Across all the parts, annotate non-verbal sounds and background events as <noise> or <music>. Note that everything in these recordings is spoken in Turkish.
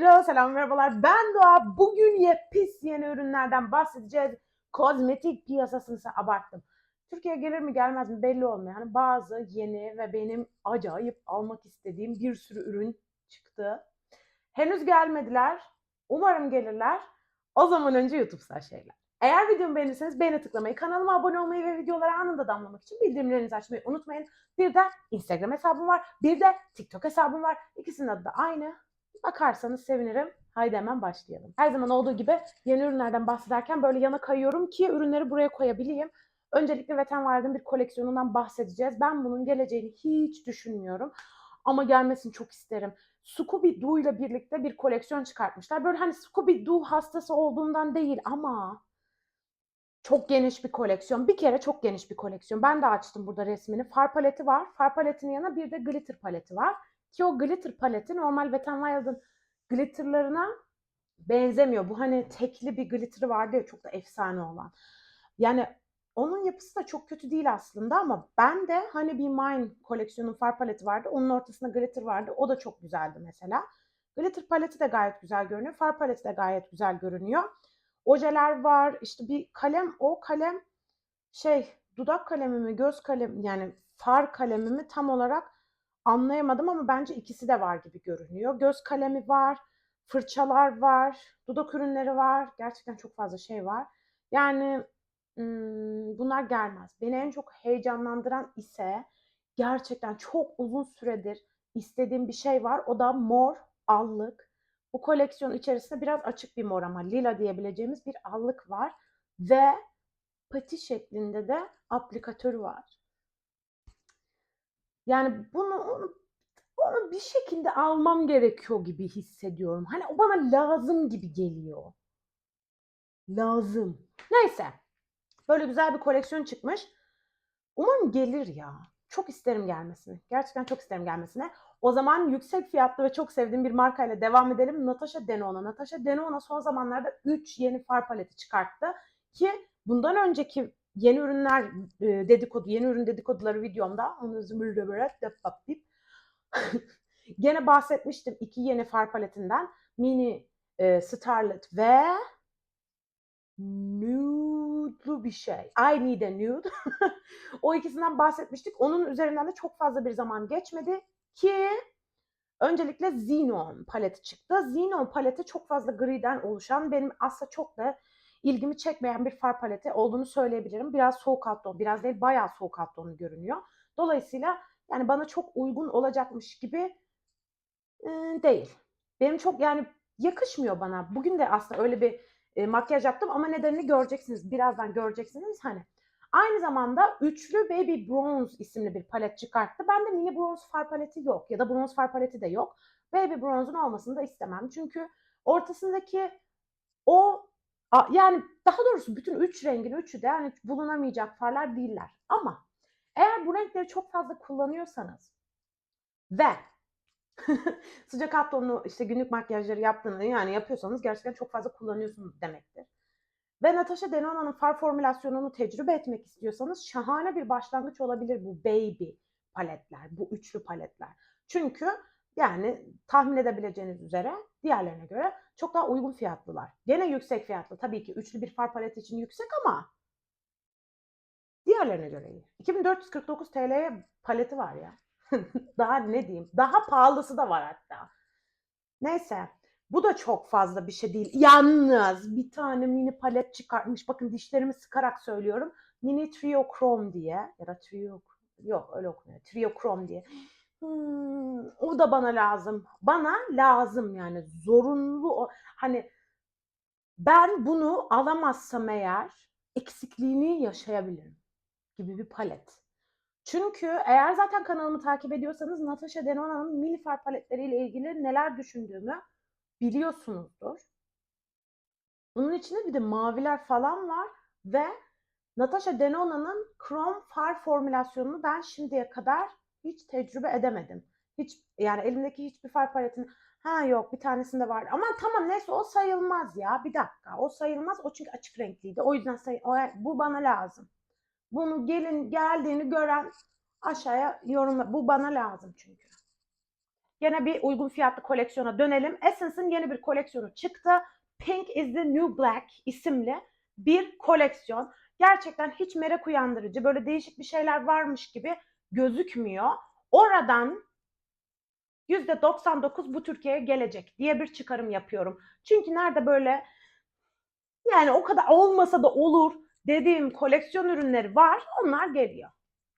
Herkese selam merhabalar. Ben Doğa. Bugün yepis yeni ürünlerden bahsedeceğiz. Kozmetik piyasasını abarttım. Türkiye'ye gelir mi gelmez mi belli olmuyor. Yani bazı yeni ve benim acayip almak istediğim bir sürü ürün çıktı. Henüz gelmediler. Umarım gelirler. O zaman önce YouTube şeyler. Eğer videomu beğenirseniz beğeni tıklamayı, kanalıma abone olmayı ve videolara anında damlamak için bildirimlerinizi açmayı unutmayın. Bir de Instagram hesabım var. Bir de TikTok hesabım var. İkisinin adı da aynı. Bakarsanız sevinirim. Haydi hemen başlayalım. Her zaman olduğu gibi yeni ürünlerden bahsederken böyle yana kayıyorum ki ürünleri buraya koyabileyim. Öncelikle Wet n Wild'ın bir koleksiyonundan bahsedeceğiz. Ben bunun geleceğini hiç düşünmüyorum. Ama gelmesini çok isterim. Scooby-Doo ile birlikte bir koleksiyon çıkartmışlar. Böyle hani Scooby-Doo hastası olduğumdan değil ama çok geniş bir koleksiyon. Bir kere çok geniş bir koleksiyon. Ben de açtım burada resmini. Far paleti var. Far paletinin yanına bir de glitter paleti var. Ki o glitter paleti normal Wet n Wild'ın glitterlarına benzemiyor. Bu hani tekli bir glitterı vardı ya çok da efsane olan. Yani onun yapısı da çok kötü değil aslında ama ben de hani bir Mine koleksiyonun far paleti vardı. Onun ortasında glitter vardı. O da çok güzeldi mesela. Glitter paleti de gayet güzel görünüyor. Far paleti de gayet güzel görünüyor. Ojeler var. İşte bir kalem. O kalem şey dudak kalemi mi göz kalemi yani far kalemi mi tam olarak anlayamadım ama bence ikisi de var gibi görünüyor. Göz kalemi var, fırçalar var, dudak ürünleri var. Gerçekten çok fazla şey var. Yani bunlar gelmez. Beni en çok heyecanlandıran ise gerçekten çok uzun süredir istediğim bir şey var. O da mor allık. Bu koleksiyon içerisinde biraz açık bir mor ama lila diyebileceğimiz bir allık var. Ve pati şeklinde de aplikatörü var. Yani bunu onu, onu bir şekilde almam gerekiyor gibi hissediyorum. Hani o bana lazım gibi geliyor. Lazım. Neyse. Böyle güzel bir koleksiyon çıkmış. Umarım gelir ya. Çok isterim gelmesini. Gerçekten çok isterim gelmesini. O zaman yüksek fiyatlı ve çok sevdiğim bir markayla devam edelim. Natasha Denona. Natasha Denona son zamanlarda 3 yeni far paleti çıkarttı. Ki bundan önceki yeni ürünler e, dedikodu, yeni ürün dedikoduları videomda onu zümrüde böyle <laughs> gene bahsetmiştim iki yeni far paletinden. Mini e, Starlet ve nude'lu bir şey. I need a nude. <laughs> o ikisinden bahsetmiştik. Onun üzerinden de çok fazla bir zaman geçmedi ki öncelikle Xenon paleti çıktı. Xenon paleti çok fazla griden oluşan benim aslında çok da ilgimi çekmeyen bir far paleti olduğunu söyleyebilirim. Biraz soğuk alt ton, biraz değil bayağı soğuk alt tonu görünüyor. Dolayısıyla yani bana çok uygun olacakmış gibi e, değil. Benim çok yani yakışmıyor bana. Bugün de aslında öyle bir e, makyaj yaptım ama nedenini göreceksiniz. Birazdan göreceksiniz. Hani aynı zamanda üçlü Baby Bronze isimli bir palet çıkarttı. Bende mini bronze far paleti yok ya da bronze far paleti de yok. Baby Bronze'un olmasını da istemem. Çünkü ortasındaki o yani daha doğrusu bütün üç rengin üçü de yani bulunamayacak farlar değiller. Ama eğer bu renkleri çok fazla kullanıyorsanız ve <laughs> sıcak alt tonlu işte günlük makyajları yaptığını yani yapıyorsanız gerçekten çok fazla kullanıyorsunuz demektir. Ve Natasha Denona'nın far formülasyonunu tecrübe etmek istiyorsanız şahane bir başlangıç olabilir bu baby paletler, bu üçlü paletler. Çünkü yani tahmin edebileceğiniz üzere diğerlerine göre çok daha uygun fiyatlılar. Gene yüksek fiyatlı. Tabii ki üçlü bir far paleti için yüksek ama diğerlerine göre iyi. 2449 TL'ye paleti var ya. <laughs> daha ne diyeyim? Daha pahalısı da var hatta. Neyse. Bu da çok fazla bir şey değil. Yalnız bir tane mini palet çıkartmış. Bakın dişlerimi sıkarak söylüyorum. Mini Trio Chrome diye ya da Trio yok öyle okunuyor. Trio Chrome diye. Hmm, o da bana lazım. Bana lazım yani zorunlu. Hani ben bunu alamazsam eğer eksikliğini yaşayabilirim gibi bir palet. Çünkü eğer zaten kanalımı takip ediyorsanız Natasha Denona'nın mini far paletleriyle ilgili neler düşündüğümü biliyorsunuzdur. Bunun içinde bir de maviler falan var ve Natasha Denona'nın Chrome far formülasyonunu ben şimdiye kadar hiç tecrübe edemedim. Hiç yani elimdeki hiçbir far paletini ha yok bir tanesinde var. Ama tamam neyse o sayılmaz ya. Bir dakika. O sayılmaz. O çünkü açık renkliydi. O yüzden say o, bu bana lazım. Bunu gelin geldiğini gören aşağıya yorumla. Bu bana lazım çünkü. Yine bir uygun fiyatlı koleksiyona dönelim. Essence'ın yeni bir koleksiyonu çıktı. Pink is the New Black isimli bir koleksiyon. Gerçekten hiç merak uyandırıcı, böyle değişik bir şeyler varmış gibi gözükmüyor. Oradan %99 bu Türkiye'ye gelecek diye bir çıkarım yapıyorum. Çünkü nerede böyle yani o kadar olmasa da olur dediğim koleksiyon ürünleri var. Onlar geliyor.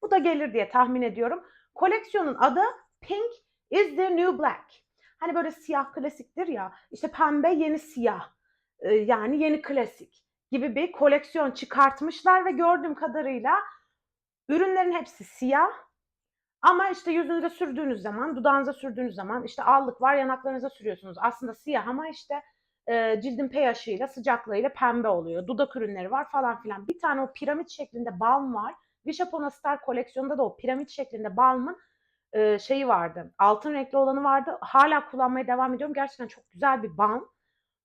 Bu da gelir diye tahmin ediyorum. Koleksiyonun adı Pink is the New Black. Hani böyle siyah klasiktir ya. İşte pembe yeni siyah. Ee, yani yeni klasik gibi bir koleksiyon çıkartmışlar ve gördüğüm kadarıyla ürünlerin hepsi siyah. Ama işte yüzünüze sürdüğünüz zaman, dudağınıza sürdüğünüz zaman işte allık var yanaklarınıza sürüyorsunuz. Aslında siyah ama işte e, cildin pH'ıyla sıcaklığıyla pembe oluyor. Dudak ürünleri var falan filan. Bir tane o piramit şeklinde balm var. Vishapona Star koleksiyonunda da o piramit şeklinde balmın e, şeyi vardı. Altın renkli olanı vardı. Hala kullanmaya devam ediyorum. Gerçekten çok güzel bir balm.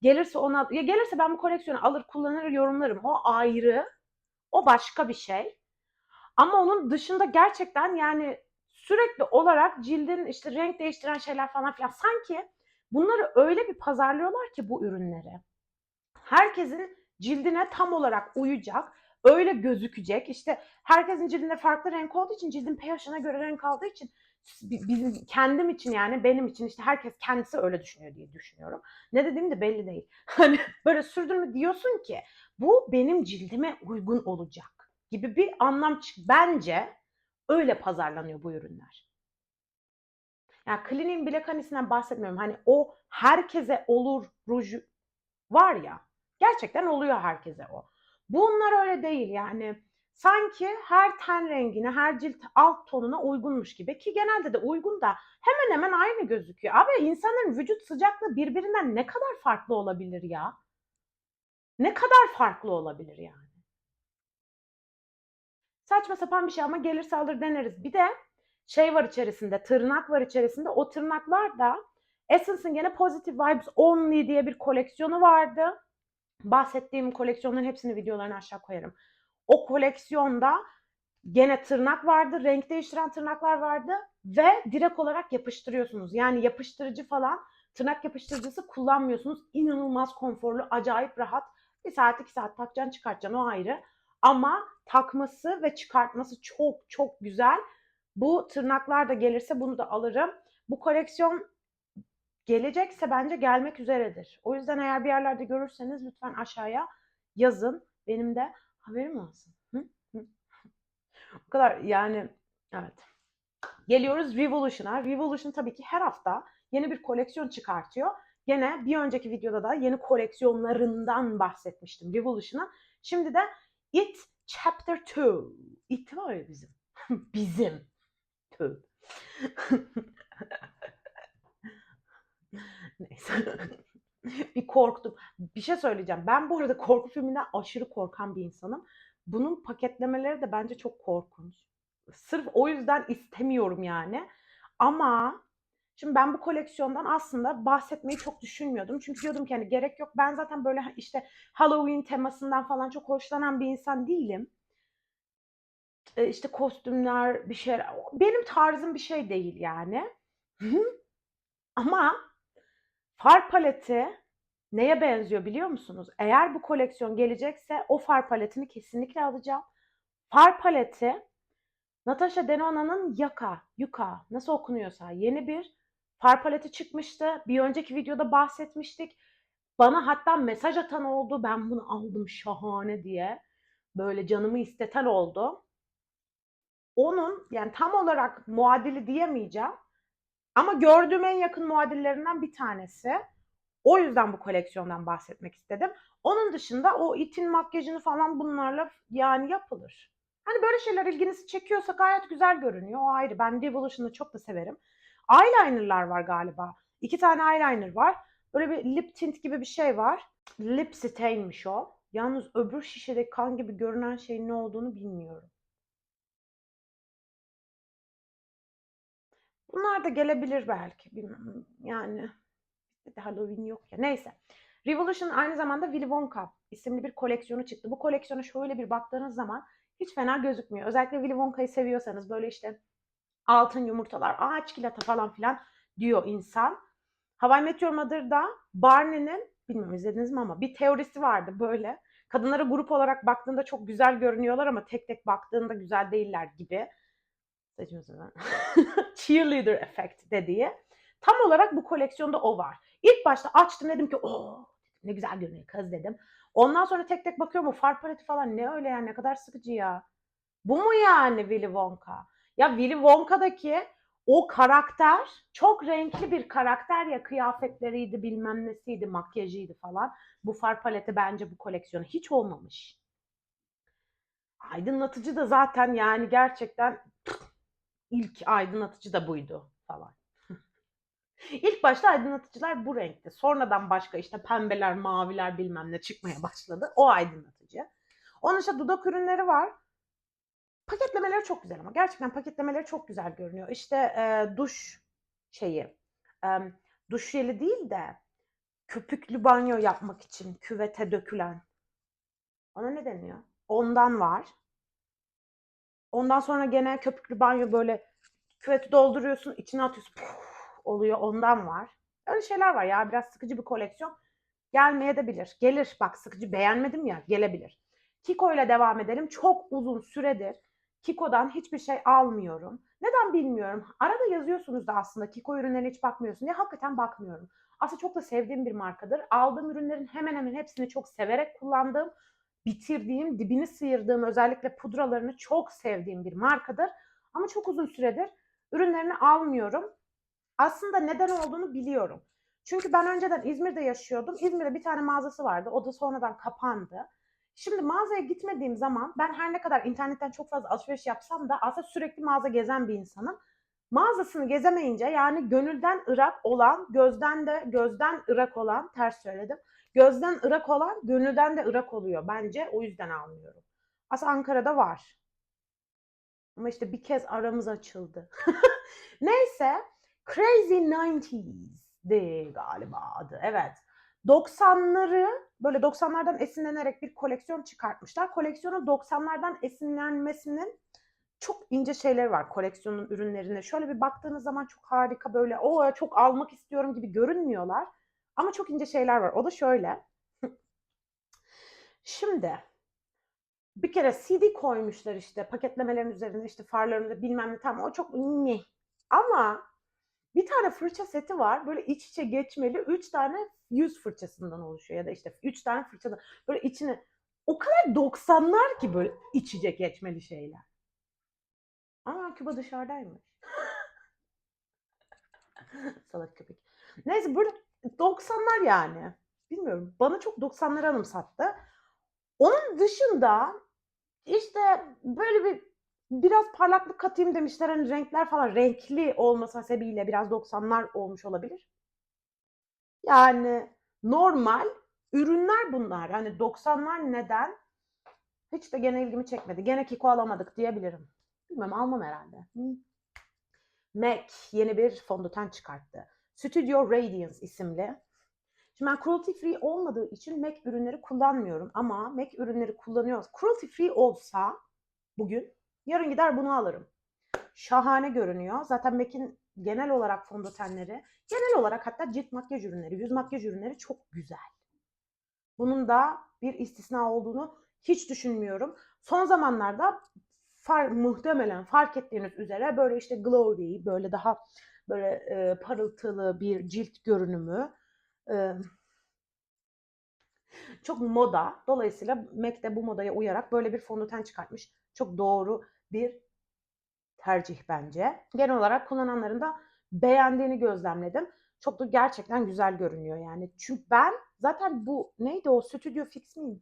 Gelirse ona ya gelirse ben bu koleksiyonu alır kullanır yorumlarım. O ayrı. O başka bir şey. Ama onun dışında gerçekten yani sürekli olarak cildin işte renk değiştiren şeyler falan filan sanki bunları öyle bir pazarlıyorlar ki bu ürünleri. Herkesin cildine tam olarak uyacak, öyle gözükecek. İşte herkesin cildinde farklı renk olduğu için, cildin pH'ine göre renk aldığı için bizim kendim için yani benim için işte herkes kendisi öyle düşünüyor diye düşünüyorum. Ne dediğim de belli değil. <laughs> Hani böyle sürdürme diyorsun ki bu benim cildime uygun olacak gibi bir anlam çık. Bence öyle pazarlanıyor bu ürünler. Yani Clinique Black Honey'sinden bahsetmiyorum. Hani o herkese olur ruju var ya. Gerçekten oluyor herkese o. Bunlar öyle değil yani. Sanki her ten rengine, her cilt alt tonuna uygunmuş gibi ki genelde de uygun da hemen hemen aynı gözüküyor. Abi insanların vücut sıcaklığı birbirinden ne kadar farklı olabilir ya? Ne kadar farklı olabilir yani? Saçma sapan bir şey ama gelirse alır deneriz. Bir de şey var içerisinde, tırnak var içerisinde. O tırnaklar da Essence'ın gene Positive Vibes Only diye bir koleksiyonu vardı. Bahsettiğim koleksiyonların hepsini videolarını aşağı koyarım. O koleksiyonda gene tırnak vardı, renk değiştiren tırnaklar vardı ve direkt olarak yapıştırıyorsunuz. Yani yapıştırıcı falan, tırnak yapıştırıcısı kullanmıyorsunuz. İnanılmaz konforlu, acayip rahat. Bir saat iki saat takacaksın çıkartacaksın o ayrı. Ama takması ve çıkartması çok çok güzel. Bu tırnaklar da gelirse bunu da alırım. Bu koleksiyon gelecekse bence gelmek üzeredir. O yüzden eğer bir yerlerde görürseniz lütfen aşağıya yazın. Benim de haberim olsun. Hı? Hı? o kadar yani evet. Geliyoruz Revolution'a. Revolution tabii ki her hafta yeni bir koleksiyon çıkartıyor. Gene bir önceki videoda da yeni koleksiyonlarından bahsetmiştim Revolution'a. Şimdi de It Chapter 2. It var ya bizim. <laughs> bizim. Tövbe. <laughs> Neyse. <laughs> bir korktum. Bir şey söyleyeceğim. Ben bu arada korku filminden aşırı korkan bir insanım. Bunun paketlemeleri de bence çok korkunç. Sırf o yüzden istemiyorum yani. Ama şimdi ben bu koleksiyondan aslında bahsetmeyi çok düşünmüyordum. Çünkü diyordum ki hani gerek yok. Ben zaten böyle işte Halloween temasından falan çok hoşlanan bir insan değilim. E, işte kostümler bir şeyler. Benim tarzım bir şey değil yani. Ama far paleti neye benziyor biliyor musunuz? Eğer bu koleksiyon gelecekse o far paletini kesinlikle alacağım. Far paleti Natasha Denona'nın Yaka, Yuka nasıl okunuyorsa yeni bir far paleti çıkmıştı. Bir önceki videoda bahsetmiştik. Bana hatta mesaj atan oldu. Ben bunu aldım şahane diye. Böyle canımı isteten oldu. Onun yani tam olarak muadili diyemeyeceğim. Ama gördüğüm en yakın muadillerinden bir tanesi. O yüzden bu koleksiyondan bahsetmek istedim. Onun dışında o itin makyajını falan bunlarla yani yapılır. Hani böyle şeyler ilginizi çekiyorsa gayet güzel görünüyor. O ayrı. Ben Devolution'ı çok da severim. Eyeliner'lar var galiba. İki tane eyeliner var. Böyle bir lip tint gibi bir şey var. Lip stain'miş o. Yalnız öbür şişede kan gibi görünen şeyin ne olduğunu bilmiyorum. Bunlar da gelebilir belki. Bilmem. Yani de Halloween yok ya. Neyse. Revolution aynı zamanda Willy Wonka isimli bir koleksiyonu çıktı. Bu koleksiyona şöyle bir baktığınız zaman hiç fena gözükmüyor. Özellikle Willy Wonka'yı seviyorsanız böyle işte altın yumurtalar, ağaç kilata falan filan diyor insan. Hawaii Meteor Mother'da Barney'nin, bilmiyorum izlediniz mi ama bir teorisi vardı böyle. Kadınlara grup olarak baktığında çok güzel görünüyorlar ama tek tek baktığında güzel değiller gibi. Saçma. <laughs> Cheerleader effect dediği. Tam olarak bu koleksiyonda o var. İlk başta açtım dedim ki o ne güzel görünüyor kız dedim. Ondan sonra tek tek bakıyorum o far paleti falan ne öyle yani ne kadar sıkıcı ya. Bu mu yani Willy Wonka? Ya Willy Wonka'daki o karakter çok renkli bir karakter ya kıyafetleriydi bilmem nesiydi makyajıydı falan. Bu far paleti bence bu koleksiyona hiç olmamış. Aydınlatıcı da zaten yani gerçekten ilk aydınlatıcı da buydu falan. <laughs> İlk başta aydınlatıcılar bu renkte. Sonradan başka işte pembeler, maviler bilmem ne çıkmaya başladı. O aydınlatıcı. Onun işte dudak ürünleri var. Paketlemeleri çok güzel ama gerçekten paketlemeleri çok güzel görünüyor. İşte e, duş şeyi, e, duş jeli değil de köpüklü banyo yapmak için küvete dökülen. Ona ne deniyor? Ondan var. Ondan sonra gene köpüklü banyo böyle küveti dolduruyorsun, içine atıyorsun. Puf, oluyor. Ondan var. Öyle şeyler var ya. Biraz sıkıcı bir koleksiyon. Gelmeye de bilir. Gelir. Bak sıkıcı beğenmedim ya. Gelebilir. Kiko ile devam edelim. Çok uzun süredir Kiko'dan hiçbir şey almıyorum. Neden bilmiyorum. Arada yazıyorsunuz da aslında Kiko ürünlerine hiç bakmıyorsun diye. Hakikaten bakmıyorum. Aslında çok da sevdiğim bir markadır. Aldığım ürünlerin hemen hemen hepsini çok severek kullandığım, bitirdiğim, dibini sıyırdığım, özellikle pudralarını çok sevdiğim bir markadır. Ama çok uzun süredir ürünlerini almıyorum. Aslında neden olduğunu biliyorum. Çünkü ben önceden İzmir'de yaşıyordum. İzmir'de bir tane mağazası vardı. O da sonradan kapandı. Şimdi mağazaya gitmediğim zaman ben her ne kadar internetten çok fazla alışveriş yapsam da aslında sürekli mağaza gezen bir insanım. Mağazasını gezemeyince yani gönülden ırak olan, gözden de gözden ırak olan, ters söyledim. Gözden ırak olan, gönülden de ırak oluyor bence. O yüzden almıyorum. Aslında Ankara'da var. Ama işte bir kez aramız açıldı. <laughs> Neyse, Crazy 90s'di galiba adı. Evet. 90'ları böyle 90'lardan esinlenerek bir koleksiyon çıkartmışlar. Koleksiyonun 90'lardan esinlenmesinin çok ince şeyleri var koleksiyonun ürünlerine. Şöyle bir baktığınız zaman çok harika böyle o çok almak istiyorum gibi görünmüyorlar. Ama çok ince şeyler var. O da şöyle. <laughs> Şimdi bir kere CD koymuşlar işte paketlemelerin üzerine işte farlarında bilmem ne tamam o çok mi. Ama bir tane fırça seti var. Böyle iç içe geçmeli. Üç tane yüz fırçasından oluşuyor. Ya da işte üç tane fırçadan. Böyle içine o kadar 90'lar ki böyle iç içe geçmeli şeyler. Ama Küba dışarıdaymış. <laughs> Salak köpek. Neyse böyle 90'lar yani. Bilmiyorum. Bana çok 90'ları anımsattı. Onun dışında işte böyle bir biraz parlaklık katayım demişler. Hani renkler falan renkli olması sebebiyle biraz 90'lar olmuş olabilir. Yani normal ürünler bunlar. Hani 90'lar neden? Hiç de gene ilgimi çekmedi. Gene Kiko alamadık diyebilirim. Bilmem almam herhalde. MAC yeni bir fondöten çıkarttı. Studio Radiance isimli. Şimdi ben cruelty free olmadığı için MAC ürünleri kullanmıyorum ama MAC ürünleri kullanıyoruz. Cruelty free olsa bugün yarın gider bunu alırım. Şahane görünüyor. Zaten MAC'in genel olarak fondötenleri, genel olarak hatta cilt makyaj ürünleri, yüz makyaj ürünleri çok güzel. Bunun da bir istisna olduğunu hiç düşünmüyorum. Son zamanlarda far, muhtemelen fark ettiğiniz üzere böyle işte glowy, böyle daha böyle e, parıltılı bir cilt görünümü e, çok moda. Dolayısıyla MAC de bu modaya uyarak böyle bir fondöten çıkartmış. Çok doğru bir tercih bence. Genel olarak kullananların da beğendiğini gözlemledim. Çok da gerçekten güzel görünüyor yani. Çünkü ben zaten bu neydi o Studio Fix mi?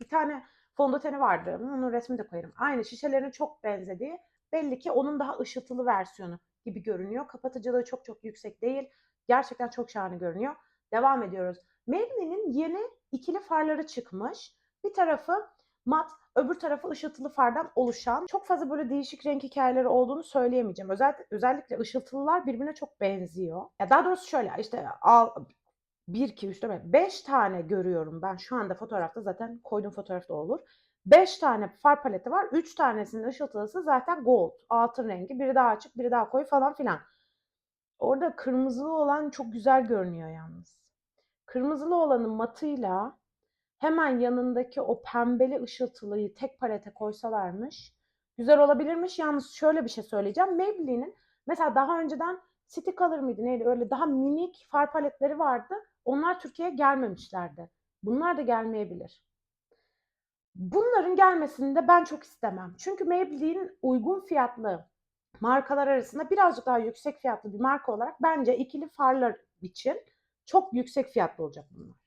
Bir tane fondöteni vardı. Onun resmini de koyarım. Aynı şişelerine çok benzediği. Belli ki onun daha ışıltılı versiyonu gibi görünüyor. Kapatıcılığı çok çok yüksek değil. Gerçekten çok şahane görünüyor. Devam ediyoruz. Maybelline'in yeni ikili farları çıkmış. Bir tarafı mat, öbür tarafı ışıltılı fardan oluşan çok fazla böyle değişik renk hikayeleri olduğunu söyleyemeyeceğim. Özellikle, özellikle ışıltılılar birbirine çok benziyor. Ya daha doğrusu şöyle işte al 1, 2, 3, 4, 5 tane görüyorum ben şu anda fotoğrafta zaten koyduğum fotoğrafta olur. 5 tane far paleti var. 3 tanesinin ışıltılısı zaten gold. Altın rengi. Biri daha açık, biri daha koyu falan filan. Orada kırmızılı olan çok güzel görünüyor yalnız. Kırmızılı olanı matıyla hemen yanındaki o pembeli ışıltılıyı tek palete koysalarmış güzel olabilirmiş. Yalnız şöyle bir şey söyleyeceğim. Maybelline'in mesela daha önceden City Color mıydı neydi öyle daha minik far paletleri vardı. Onlar Türkiye'ye gelmemişlerdi. Bunlar da gelmeyebilir. Bunların gelmesini de ben çok istemem. Çünkü Maybelline uygun fiyatlı markalar arasında birazcık daha yüksek fiyatlı bir marka olarak bence ikili farlar için çok yüksek fiyatlı olacak bunlar.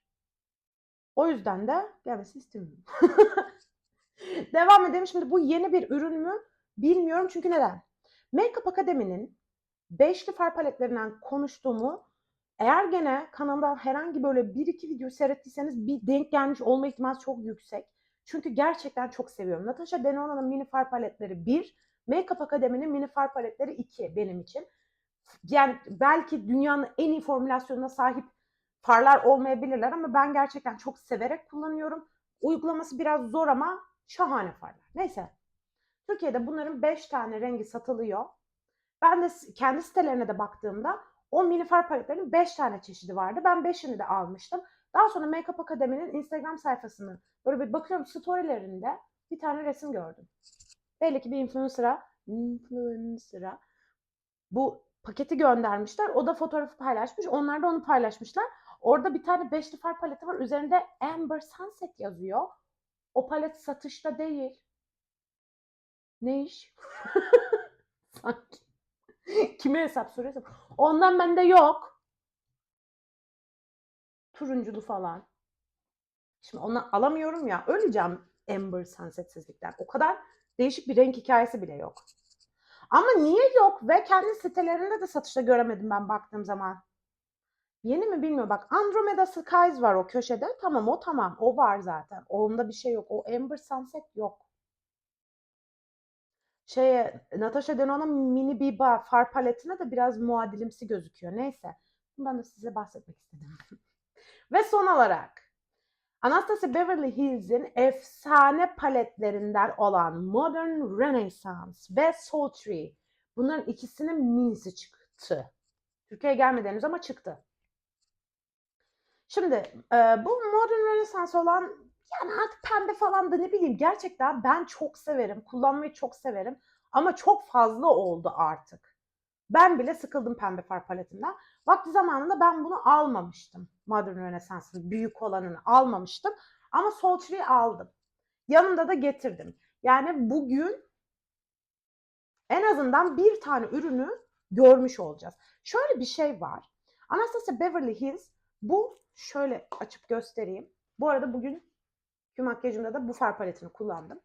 O yüzden de gelmesini istemiyorum. <laughs> Devam edelim. Şimdi bu yeni bir ürün mü? Bilmiyorum çünkü neden? Makeup Akademi'nin beşli far paletlerinden konuştuğumu eğer gene kanalda herhangi böyle bir iki video seyrettiyseniz bir denk gelmiş olma ihtimali çok yüksek. Çünkü gerçekten çok seviyorum. Natasha Denona'nın mini far paletleri 1, Makeup Akademi'nin mini far paletleri 2 benim için. Yani belki dünyanın en iyi formülasyonuna sahip farlar olmayabilirler ama ben gerçekten çok severek kullanıyorum. Uygulaması biraz zor ama şahane farlar. Neyse. Türkiye'de bunların 5 tane rengi satılıyor. Ben de kendi sitelerine de baktığımda o mini far paletlerinin 5 tane çeşidi vardı. Ben 5'ini de almıştım. Daha sonra Makeup Akademi'nin Instagram sayfasını böyle bir bakıyorum storylerinde bir tane resim gördüm. Belli ki bir influencer'a influencer'a bu paketi göndermişler. O da fotoğrafı paylaşmış. Onlar da onu paylaşmışlar. Orada bir tane beşli far paleti var. Üzerinde Amber Sunset yazıyor. O palet satışta değil. Ne iş? <laughs> Sanki. Kime hesap soruyorsam. Ondan bende yok. Turunculu falan. Şimdi onu alamıyorum ya. Öleceğim Amber Sunsetsizlikten. O kadar değişik bir renk hikayesi bile yok. Ama niye yok ve kendi sitelerinde de satışta göremedim ben baktığım zaman. Yeni mi bilmiyorum. Bak Andromeda Skies var o köşede. Tamam o tamam. O var zaten. Onda bir şey yok. O Amber Sunset yok. Şeye Natasha Denona mini biba far paletine de biraz muadilimsi gözüküyor. Neyse. Bundan da size bahsetmek istedim. <laughs> Ve son olarak Anastasia Beverly Hills'in efsane paletlerinden olan Modern Renaissance ve Sultry. Bunların ikisinin minisi çıktı. Türkiye'ye gelmedi henüz ama çıktı. Şimdi e, bu Modern Renaissance olan yani artık pembe falan da ne bileyim gerçekten ben çok severim. Kullanmayı çok severim. Ama çok fazla oldu artık. Ben bile sıkıldım pembe far paletinden. Vakti zamanında ben bunu almamıştım. Modern Renaissance'ın büyük olanını almamıştım. Ama Sultry'yi aldım. Yanımda da getirdim. Yani bugün en azından bir tane ürünü görmüş olacağız. Şöyle bir şey var. Anastasia Beverly Hills bu şöyle açıp göstereyim. Bu arada bugün makyajımda da bu far paletini kullandım.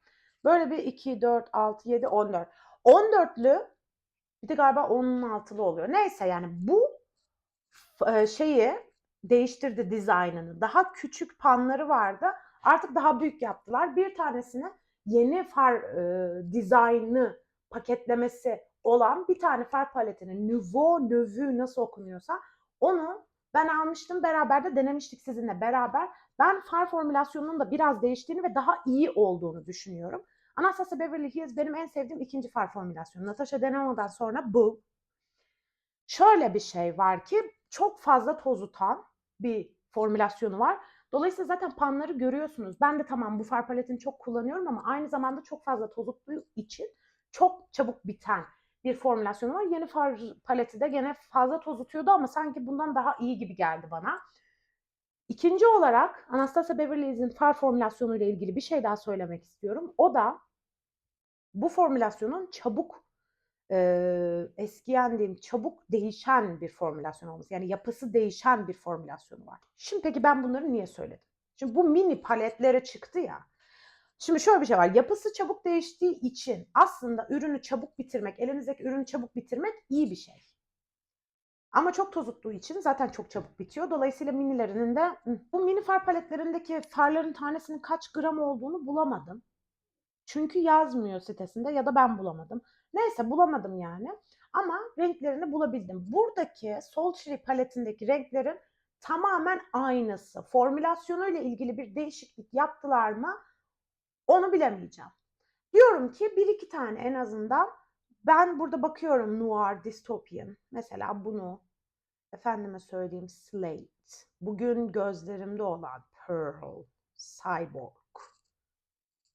Böyle bir 2, 4, 6, 7, 14. 14'lü bir de galiba 16'lı oluyor. Neyse yani bu şeyi değiştirdi dizaynını. Daha küçük panları vardı. Artık daha büyük yaptılar. Bir tanesini yeni far e, dizaynı paketlemesi olan bir tane far paletini Nouveau Neveu nasıl okunuyorsa onu ben almıştım. Beraber de denemiştik sizinle beraber. Ben far formülasyonunun da biraz değiştiğini ve daha iyi olduğunu düşünüyorum. Anastasia Beverly Hills benim en sevdiğim ikinci far formülasyonu. Natasha Denona'dan sonra bu. Şöyle bir şey var ki çok fazla tozutan bir formülasyonu var. Dolayısıyla zaten panları görüyorsunuz. Ben de tamam bu far paletini çok kullanıyorum ama aynı zamanda çok fazla tozuttuğu için çok çabuk biten bir formülasyonu var. Yeni far paleti de gene fazla tozutuyordu ama sanki bundan daha iyi gibi geldi bana. İkinci olarak Anastasia Beverly Hills'in far formülasyonu ile ilgili bir şey daha söylemek istiyorum. O da bu formülasyonun çabuk e, eskiyen diyeyim çabuk değişen bir formülasyon olması. Yani yapısı değişen bir formülasyonu var. Şimdi peki ben bunları niye söyledim? Şimdi bu mini paletlere çıktı ya. Şimdi şöyle bir şey var. Yapısı çabuk değiştiği için aslında ürünü çabuk bitirmek, elinizdeki ürünü çabuk bitirmek iyi bir şey. Ama çok tozuttuğu için zaten çok çabuk bitiyor. Dolayısıyla minilerinin de bu mini far paletlerindeki farların tanesinin kaç gram olduğunu bulamadım. Çünkü yazmıyor sitesinde ya da ben bulamadım. Neyse bulamadım yani. Ama renklerini bulabildim. Buradaki Sultry paletindeki renklerin tamamen aynısı. Formülasyonuyla ilgili bir değişiklik yaptılar mı onu bilemeyeceğim. Diyorum ki bir iki tane en azından Ben burada bakıyorum noir, dystopian. Mesela bunu efendime söyleyeyim slate. Bugün gözlerimde olan pearl, cyborg.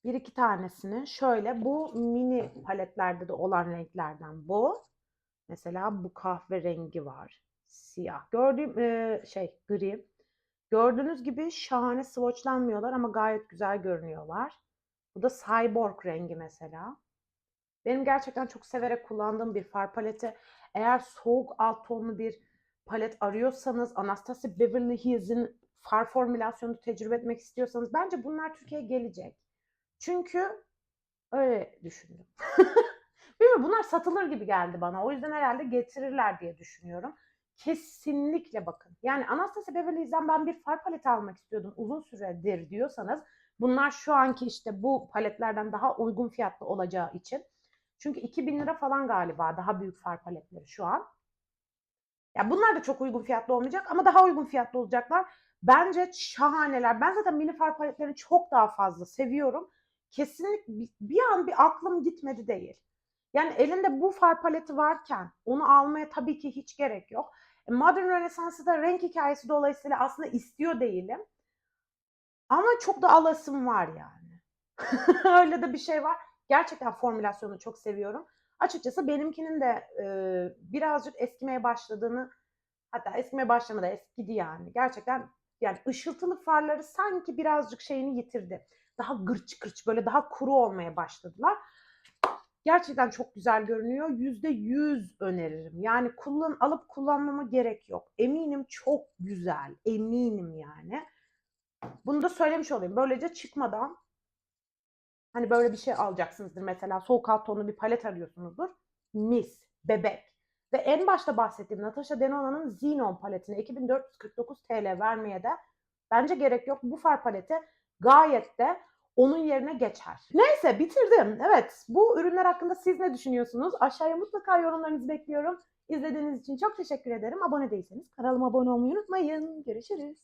Bir iki tanesini şöyle bu mini paletlerde de olan renklerden bu. Mesela bu kahverengi var. Siyah. Gördüğüm e, şey gri. Gördüğünüz gibi şahane swatchlanmıyorlar ama gayet güzel görünüyorlar. Bu da cyborg rengi mesela. Benim gerçekten çok severek kullandığım bir far paleti. Eğer soğuk alt tonlu bir palet arıyorsanız, Anastasia Beverly Hills'in far formülasyonunu tecrübe etmek istiyorsanız bence bunlar Türkiye'ye gelecek. Çünkü öyle düşündüm. <laughs> Bilmiyorum bunlar satılır gibi geldi bana. O yüzden herhalde getirirler diye düşünüyorum. Kesinlikle bakın. Yani Anastasia Beverly Hills'den ben bir far paleti almak istiyordum uzun süredir diyorsanız bunlar şu anki işte bu paletlerden daha uygun fiyatlı olacağı için. Çünkü 2000 lira falan galiba daha büyük far paletleri şu an. Ya bunlar da çok uygun fiyatlı olmayacak ama daha uygun fiyatlı olacaklar. Bence şahaneler. Ben zaten mini far paletlerini çok daha fazla seviyorum. Kesinlikle bir- an bir aklım gitmedi değil. Yani elinde bu far paleti varken onu almaya tabii ki hiç gerek yok. E, Modern Rönesans'ı da renk hikayesi dolayısıyla aslında istiyor değilim. Ama çok da alasım var yani. <laughs> Öyle de bir şey var. Gerçekten formülasyonu çok seviyorum. Açıkçası benimkinin de e, birazcık eskimeye başladığını hatta eskimeye başlamadı eskidi yani. Gerçekten yani ışıltılı farları sanki birazcık şeyini yitirdi. Daha gırç gırç böyle daha kuru olmaya başladılar. Gerçekten çok güzel görünüyor. Yüzde yüz öneririm. Yani kullan, alıp kullanmama gerek yok. Eminim çok güzel. Eminim yani. Bunu da söylemiş olayım. Böylece çıkmadan hani böyle bir şey alacaksınızdır. Mesela soğuk alt tonlu bir palet arıyorsunuzdur. Mis, bebek. Ve en başta bahsettiğim Natasha Denona'nın Xenon paletine 2449 TL vermeye de bence gerek yok. Bu far paleti gayet de onun yerine geçer. Neyse bitirdim. Evet bu ürünler hakkında siz ne düşünüyorsunuz? Aşağıya mutlaka yorumlarınızı bekliyorum. İzlediğiniz için çok teşekkür ederim. Abone değilseniz kanalıma abone olmayı unutmayın. Görüşürüz.